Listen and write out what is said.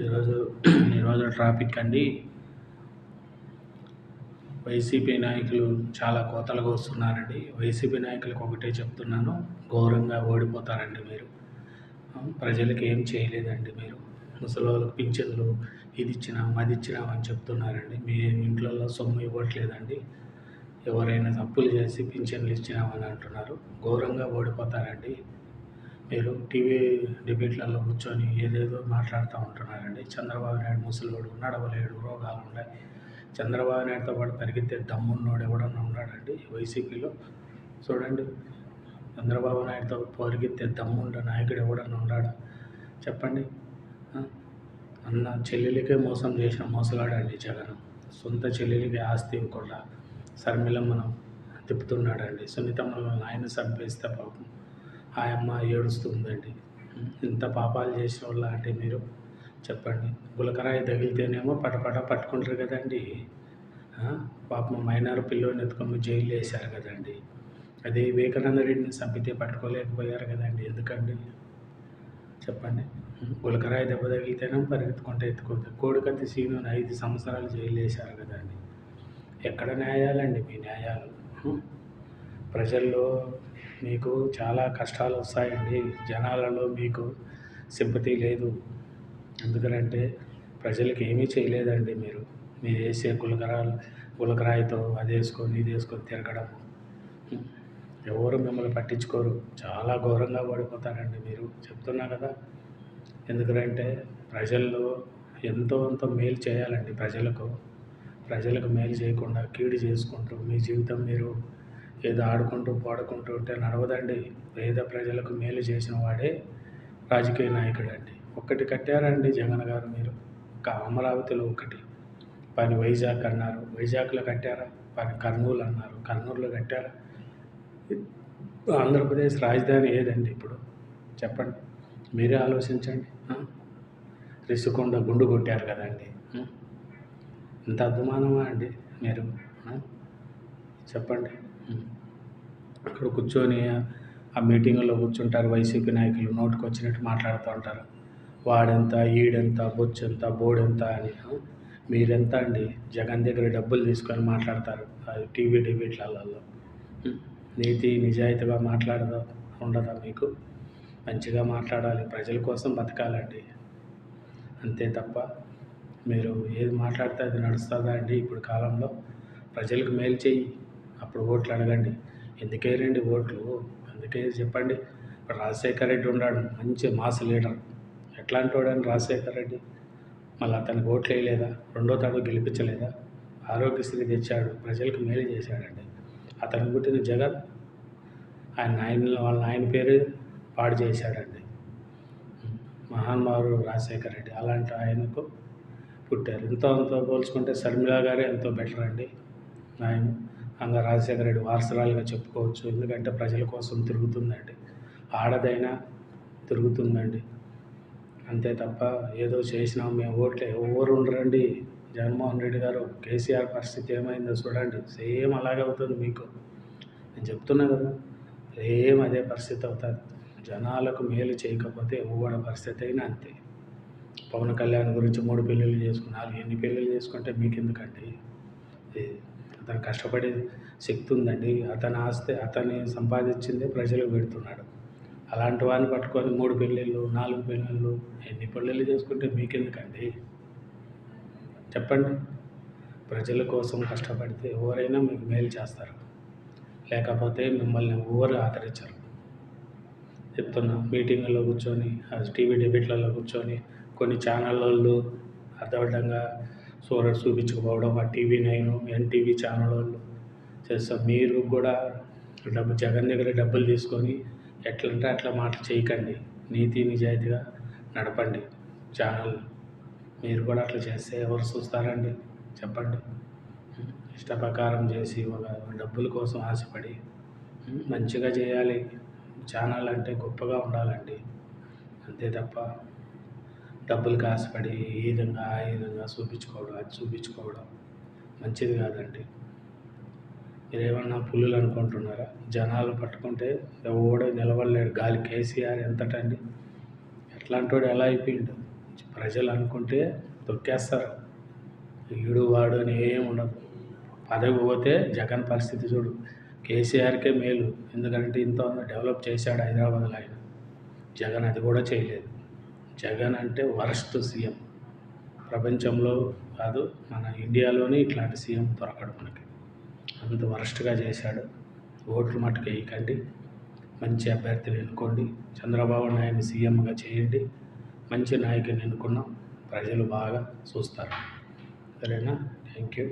ఈరోజు ఈరోజు ట్రాఫిక్ అండి. వైసీపీ నాయకులు చాలా కోతలుగా వస్తున్నారండి. వైసీపీ నాయకులకు ఒకటే చెప్తున్నాను ఘోరంగా ఓడిపోతారండి మీరు. ప్రజలకు ఏం చేయలేదండి మీరు. ముసలి పింఛన్లు ఇది ఇచ్చినాం అది ఇచ్చినాం అని చెప్తున్నారండి. మీ ఇంట్లో సొమ్ము ఇవ్వట్లేదండి. ఎవరైనా తప్పులు చేసి పింఛన్లు ఇచ్చినామని అంటున్నారు. ఘోరంగా ఓడిపోతారండి. మీరు టీవీ డిబేట్లలో కూర్చొని ఏదేదో మాట్లాడుతూ ఉంటున్నారండి. చంద్రబాబు నాయుడు ముసలోడు నడవలేడు రోగాలు ఉన్నాయి. చంద్రబాబు నాయుడుతో పాటు పరిగెత్తే దమ్మున్నోడు ఎవడన్నా ఉన్నాడండి వైసీపీలో? చూడండి. చంద్రబాబు నాయుడుతో పరిగెత్తే దమ్ముండ నాయకుడు ఎవడన్నా ఉన్నాడా? చెప్పండి. అన్న చెల్లెలకే మోసం చేసిన మోసగాడండి జగన్. సొంత చెల్లెలికి ఆస్తి ఇవ్వకుండా శర్మిలమ్మను తిప్పుతున్నాడండి. సునీతమ్మను ఆయన సంపేస్తే పాపం. ఆ అమ్మ ఏడుస్తుందండి. ఇంత పాపాలు చేసిన వాళ్ళ అంటే మీరు చెప్పండి. గులకరాయి తగిలితేనేమో పటపట పట్టుకుంటారు కదండి. పాపం మైనార్ పిల్లోని ఎత్తుకొని జైలు వేశారు కదండి. అదే వివేకానంద రెడ్డిని చంపితే పట్టుకోలేకపోయారు కదండి. ఎందుకండి? చెప్పండి. గులకరాయి దెబ్బ తగిలితేనే పరిగెత్తుకుంటే ఎత్తుకోదు కోడికత్తి సీనుని ఐదు సంవత్సరాలు జైలు వేశారు కదండి. ఎక్కడ న్యాయాలండి మీ న్యాయాలు? ప్రజల్లో మీకు చాలా కష్టాలు వస్తాయండి జనాలలో మీకు సింపతి లేదు. ఎందుకంటే ప్రజలకు ఏమీ చేయలేదండి మీరు. మీరు వేసే గులకరాలు గులకరాయితో అది వేసుకొని ఇది వేసుకొని తిరగడం ఎవరు మిమ్మల్ని పట్టించుకోరు. చాలా ఘోరంగా పడిపోతారండి మీరు. చెప్తున్నా కదా. ఎందుకంటే ప్రజల్లో ఎంతో అంత మేలు చేయాలండి ప్రజలకు. ప్రజలకు మేలు చేయకుండా కీడు చేసుకుంటూ మీ జీవితం మీరు ఏదో ఆడుకుంటూ పాడుకుంటూ ఉంటే నడవదండి. పేద ప్రజలకు మేలు చేసిన వాడే రాజకీయ నాయకుడు అండి. ఒక్కటి కట్టారండి జగన్ గారు మీరు. ఒక అమరావతిలో ఒకటి. పని వైజాగ్ అన్నారు. వైజాగ్లో కట్టారా? పని కర్నూలు అన్నారు. కర్నూలులో కట్టారా? ఆంధ్రప్రదేశ్ రాజధాని ఏదండి ఇప్పుడు? చెప్పండి. మీరే ఆలోచించండి. రిసుకొండ గుండు కొట్టారు కదండి. ఇంత అద్దుమానమా అండి మీరు? చెప్పండి. అక్కడ కూర్చొని ఆ మీటింగులో కూర్చుంటారు వైసీపీ నాయకులు నోటికి వచ్చినట్టు మాట్లాడుతూ ఉంటారు. వాడెంత ఈడెంత బొచ్చెంత బోడెంత అని. మీరెంత అండి? జగన్ దగ్గర డబ్బులు తీసుకొని మాట్లాడతారు. అది టీవీ డిబేట్లలో నీతి నిజాయితీగా మాట్లాడదా? ఉండదా మీకు? మంచిగా మాట్లాడాలి. ప్రజల కోసం బతకాలండి. అంతే తప్ప మీరు ఏది మాట్లాడితే అది నడుస్తుందా అండి? ఇప్పుడు కాలంలో ప్రజలకు మేలు చేయి అప్పుడు ఓట్లు అడగండి. ఎందుకే రండి ఓట్లు? అందుకే చెప్పండి. ఇప్పుడు రాజశేఖర రెడ్డి ఉన్నాడు మంచి మాస్ లీడర్. ఎట్లాంటి వాడని రాజశేఖర రెడ్డి? మళ్ళీ అతనికి ఓట్లు వేయలేదా? రెండో తాడు గెలిపించలేదా? ఆరోగ్యశ్రీ తెచ్చాడు ప్రజలకు మేలు చేశాడండి. అతను పుట్టిన జగన్ ఆయన నాయన వాళ్ళ నాయన పేరు పాడు చేశాడండి. మహాన్మారు రాజశేఖర రెడ్డి అలాంటి ఆయనకు పుట్టారు. ఎంతో అంతో పోల్చుకుంటే శర్మిలా గారే ఎంతో బెటర్ అండి ఆయన అంగ రాజశేఖర రెడ్డి వారసరాలుగా చెప్పుకోవచ్చు. ఎందుకంటే ప్రజల కోసం తిరుగుతుందండి. ఆడదైనా తిరుగుతుందండి. అంతే తప్ప ఏదో చేసినాం మేము ఓట్లే. ఎవరు ఉండరండి. జగన్మోహన్ రెడ్డి గారు కేసీఆర్ పరిస్థితి ఏమైందో చూడండి. సేమ్ అలాగే అవుతుంది మీకు. నేను చెప్తున్నా కదా సేమ్ అదే పరిస్థితి అవుతుంది. జనాలకు మేలు చేయకపోతే ఎవడ పరిస్థితి అయినా అంతే. పవన్ కళ్యాణ్ గురించి మూడు పెళ్ళిళ్ళు చేసుకున్నారు ఎన్ని పెళ్ళిళ్ళు చేసుకుంటే మీకు ఎందుకండి అతను కష్టపడే శక్తి ఉందండి. అతని ఆస్తి అతన్ని సంపాదించిందే ప్రజలకు పెడుతున్నాడు. అలాంటి వాడిని పట్టుకొని మూడు పెళ్ళిళ్ళు నాలుగు పెళ్ళిళ్ళు ఎన్ని పెళ్ళిళ్ళు చేసుకుంటే మీకెందుకండి? చెప్పండి. ప్రజల కోసం కష్టపడితే ఎవరైనా మీకు మేలు చేస్తారు. లేకపోతే మిమ్మల్ని ఎవరు ఆదరించరు. చెప్తున్నా మీటింగ్లో కూర్చొని టీవీ డిబేట్లలో కూర్చొని కొన్ని ఛానల్ వాళ్ళు అర్థవంతంగా చూడ చూపించకపోవడం ఆ టీవీ నైన్ ఎన్టీవీ ఛానల్ వాళ్ళు చేస్తాం. మీరు కూడా డబ్బు జగన్ దగ్గర డబ్బులు తీసుకొని ఎట్లంటే అట్లా మాటలు చేయకండి. నీతి నిజాయితీగా నడపండి. ఛానల్ మీరు కూడా అట్లా చేస్తే ఎవరు చూస్తారండి? చెప్పండి. ఇష్టప్రకారం చేసి ఒక డబ్బుల కోసం ఆశపడి మంచిగా చేయాలి. ఛానల్ అంటే గొప్పగా ఉండాలండి. అంతే తప్ప డబ్బులు ఆశపడి ఈ విధంగా ఆ విధంగా చూపించుకోవడం అది చూపించుకోవడం మంచిది కాదండి. మీరేమన్నా పుల్లులు అనుకుంటున్నారా? జనాలు పట్టుకుంటే ఎవడో నిలబడలేడు. గాలి కేసీఆర్ ఎంతటండి? ఎట్లాంటి వాడు ఎలా అయిపోయిండు? ప్రజలు అనుకుంటే తొక్కేస్తారు. ఈడు వాడు అని ఏం ఉండదు. పదవి పోతే జగన్ పరిస్థితి చూడు. కేసీఆర్కే మేలు. ఎందుకంటే ఇంత డెవలప్ చేశాడు హైదరాబాద్లో ఆయన. జగన్ అది కూడా చేయలేదు. జగన్ అంటే వరస్ట్ సీఎం. ప్రపంచంలో కాదు మన ఇండియాలోనే ఇట్లాంటి సీఎం దొరకడు మనకి. అంత వరస్ట్గా చేశాడు. ఓట్లు మటుకు వేయకండి. మంచి అభ్యర్థిని ఎన్నుకోండి. చంద్రబాబు నాయుడిని సీఎంగా చేయండి. మంచి నాయకుని ఎన్నుకున్నాం. ప్రజలు బాగా చూస్తారు. సరేనా? Thank you